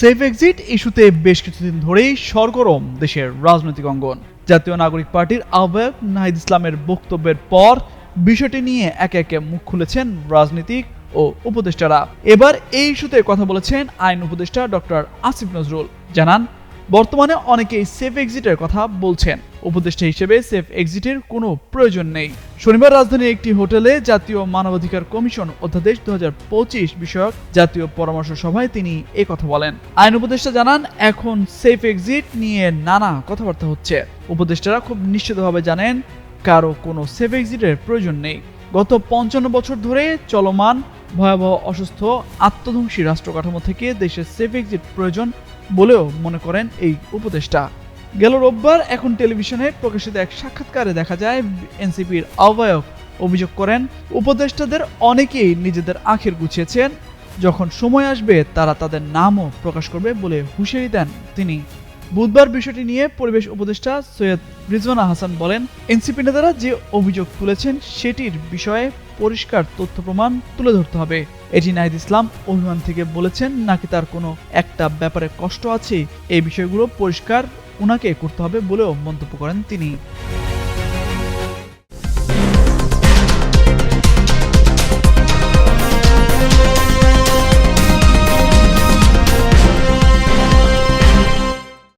Safe exit ইস্যুতে বেশ কিছুদিন ধরেই সরগরম দেশের রাজনৈতিক অঙ্গন। জাতীয় নাগরিক পার্টির আহ্বায়ক নাহিদ ইসলামের বক্তব্যের পর বিষয়টি নিয়ে একে একে মুখ খুলেছেন রাজনীতিক ও উপদেষ্টারা। এবার এই ইস্যুতে কথা বলেছেন আইন উপদেষ্টা ডক্টর আসিফ নজরুল। জানান বর্তমানে অনেকেই সেফ এক্সিটের কথা বলছেন। উপদেষ্টা হিসেবে সেফ এক্সিটের কোনো প্রয়োজন নেই। শনিবার রাজধানীর একটি হোটেলে জাতীয় মানবাধিকার কমিশন অধ্যাদেশ দু বিষয়ক জাতীয় পরামর্শ সভায় তিনি এ কথা বলেন। আইন উপদেষ্টা জানান, এখন সেফ এক্সিট নিয়ে নানা কথাবার্তা হচ্ছে। উপদেষ্টারা খুব নিশ্চিতভাবে জানেন, কারও কোনো সেফ এক্সিটের প্রয়োজন নেই। গত পঞ্চান্ন বছর ধরে চলমান ভয়াবহ অসুস্থ আত্মধ্বংসী রাষ্ট্র কাঠামো থেকে দেশের সেফ এক্সিট প্রয়োজন বলেও মনে করেন এই উপদেষ্টা। গেল রোববার এখন টেলিভিশনে প্রকাশিত এক সাক্ষাৎকারে দেখা যায়, এনসিপির আহ্বায়ক অভিযোগ করেন, উপদেষ্টাদের অনেকেই নিজেদের আখের গুছিয়েছেন। যখন সময় আসবে, তারা তাদের নামও প্রকাশ করবে বলে হুঁশিয়ারি দেন তিনি। বুধবার বিষয়টি নিয়ে পরিবেশ উপদেষ্টা সৈয়দ রিজওয়ানা হাসান বলেন, এনসিপি নেতারা যে অভিযোগ তুলেছেন, সেটির বিষয়ে পরিষ্কার তথ্য প্রমাণ তুলে ধরতে হবে। এটি নাহিদ ইসলাম অভিমান থেকে বলেছেন, নাকি তার কোনো একটা ব্যাপারে কষ্ট আছে, এই বিষয়গুলো পরিষ্কার উনাকে করতে হবে বলেও মন্তব্য করেন তিনি।